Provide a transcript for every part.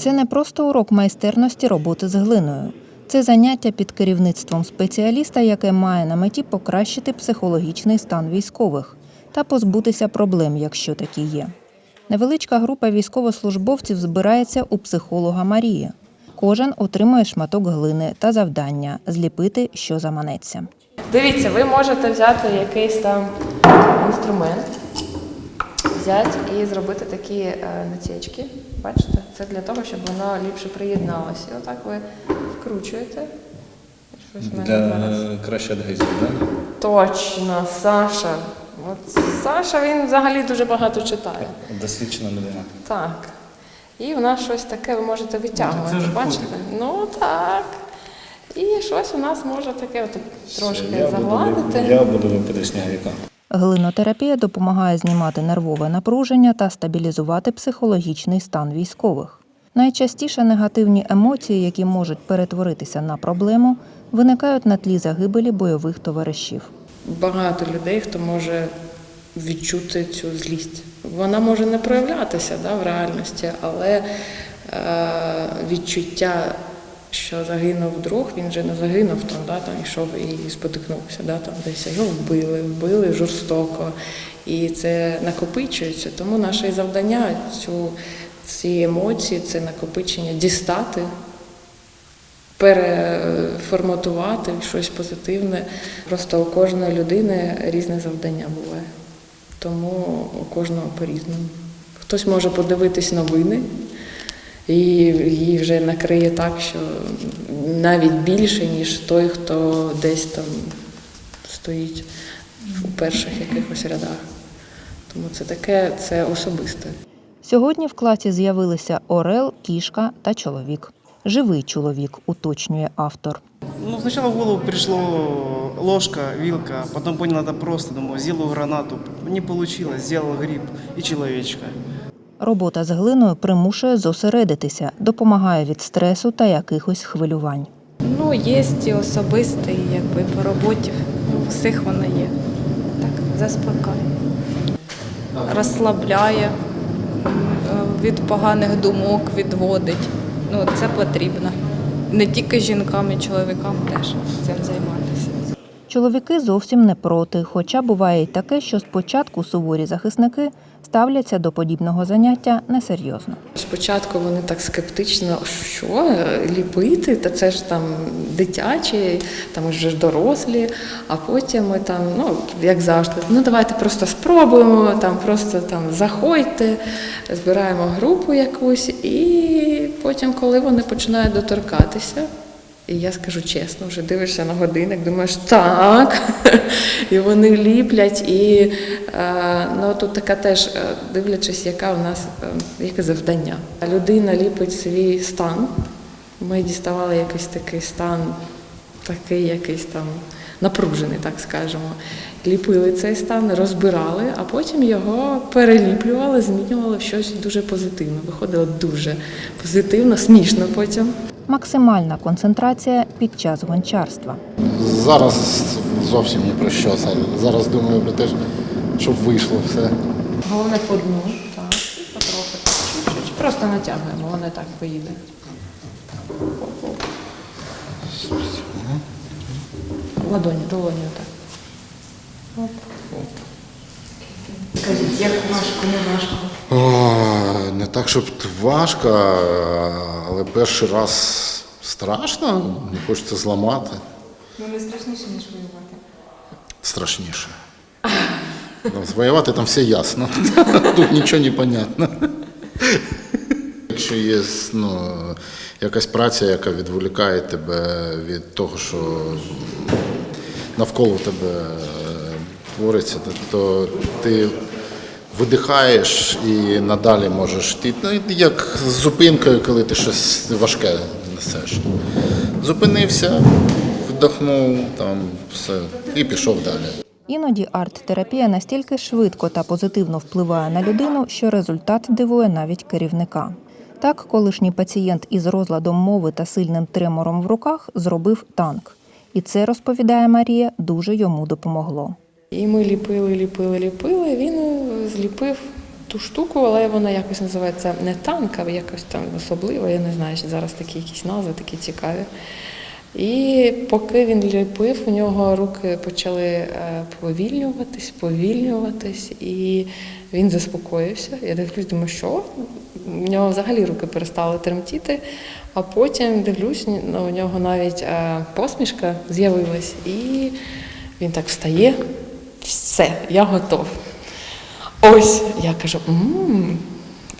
Це не просто урок майстерності роботи з глиною. Це заняття під керівництвом спеціаліста, яке має на меті покращити психологічний стан військових та позбутися проблем, якщо такі є. Невеличка група військовослужбовців збирається у психолога Марії. Кожен отримує шматок глини та завдання зліпити, що заманеться. Дивіться, ви можете взяти якийсь там інструмент, взяти і зробити такі е, насічки. Бачите? Це для того, щоб воно ліпше приєдналося. І отак ви вкручуєте. Для краще адгезії, так? Точно, Саша. От Саша він взагалі дуже багато читає. Досвідчена людина. Так. І в нас щось таке ви можете витягувати. Це ж Бачите? Ну так. І щось у нас може таке от трошки Я загладити. ліп- я буду ліпити сніговика. Глинотерапія допомагає знімати нервове напруження та стабілізувати психологічний стан військових. Найчастіше негативні емоції, які можуть перетворитися на проблему, виникають на тлі загибелі бойових товаришів. Багато людей, хто може відчути цю злість. Вона може не проявлятися да, в реальності, але е, відчуття, що загинув друг, він же не загинув там, да, там йшов і спотикнувся, да, там десь його вбили, вбили жорстоко. І це накопичується. Тому наше завдання цю, ці емоції, це накопичення дістати, переформатувати щось позитивне. Просто у кожної людини різне завдання буває. Тому у кожного по-різному. Хтось може подивитись новини, і її вже накриє так, що навіть більше, ніж той, хто десь там стоїть у перших якихось рядах. Тому це таке, це особисте. Сьогодні в класі з'явилися орел, кішка та чоловік. Живий чоловік, уточнює автор. Ну, сначала в голову пришло ложка, вилка, потом понял, это просто, думаю, сделаю гранату. Не получилось, сделал гриб и человечка. Робота з глиною примушує зосередитися, допомагає від стресу та якихось хвилювань. Ну, є і особистий, якби по роботі. У всіх воно є. Так, заспокаює. Розслабляє, від поганих думок відводить. Ну, це потрібно. Не тільки жінкам, і чоловікам теж цим займатися. Чоловіки зовсім не проти, хоча буває й таке, що спочатку суворі захисники ставляться до подібного заняття несерйозно. Спочатку вони так скептично, що ліпити, та це ж там дитячі, там вже дорослі, а потім ми там, ну як завжди, ну давайте просто спробуємо, там просто там заходьте, збираємо групу якусь, і потім, коли вони починають доторкатися. І я скажу чесно, вже дивишся на годинник, думаєш, так. І вони ліплять. І е, ну, тут така теж, е, дивлячись, яка у нас е, яке завдання. Людина ліпить свій стан. Ми діставали якийсь такий стан, такий якийсь там напружений, так скажемо. Ліпили цей стан, розбирали, а потім його переліплювали, змінювали в щось дуже позитивне. Виходило дуже позитивно, смішно потім. Максимальна концентрація під час гончарства. Зараз зовсім ні про що. Зараз думаю про те, щоб вийшло все. Головне по дну, так, і потрохи. Чуть-чуть. Просто натягуємо, воно так поїде. Ладоні, долоні так. Оп. Скажіть, як важко, не важко? Не так, щоб важко, але перший раз страшно, не хочеться зламати. Ну не страшніше, ніж воювати. Страшніше. Ну, Воювати там все ясно. Тут нічого не понятно. Якщо є ну, якась праця, яка відволікає тебе від того, що навколо тебе твориться, то ти видихаєш і надалі можеш йти. Ну, як з зупинкою, коли ти щось важке несеш. Зупинився, вдохнув, там все, і пішов далі. Іноді арт-терапія настільки швидко та позитивно впливає на людину, що результат дивує навіть керівника. Так, колишній пацієнт із розладом мови та сильним тремором в руках зробив танк. І це, розповідає Марія, дуже йому допомогло. І ми ліпили, ліпили, ліпили. Він зліпив ту штуку, але вона якось називається не танк, а якось там особливо. Я не знаю, що зараз такі якісь назви такі цікаві. І поки він ліпив, у нього руки почали е, повільнюватись, повільнюватись, і він заспокоївся. Я дивлюсь, думаю, що? У нього взагалі руки перестали тремтіти, а потім дивлюсь, ну, у нього навіть е, посмішка з'явилась, і він так встає. Все, я готов. Ось, я кажу, «М,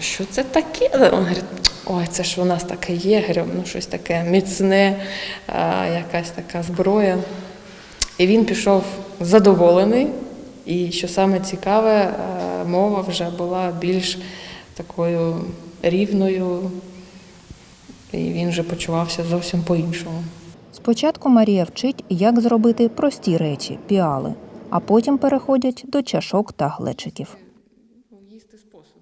що це таке? Він говорить, ой, це ж у нас таке є, говорю, ну щось таке міцне, якась така зброя. І він пішов задоволений. І що саме цікаве, е, мова вже була більш такою рівною, і він вже почувався зовсім по-іншому. Спочатку Марія вчить, як зробити прості речі піали, а потім переходять до чашок та глечиків.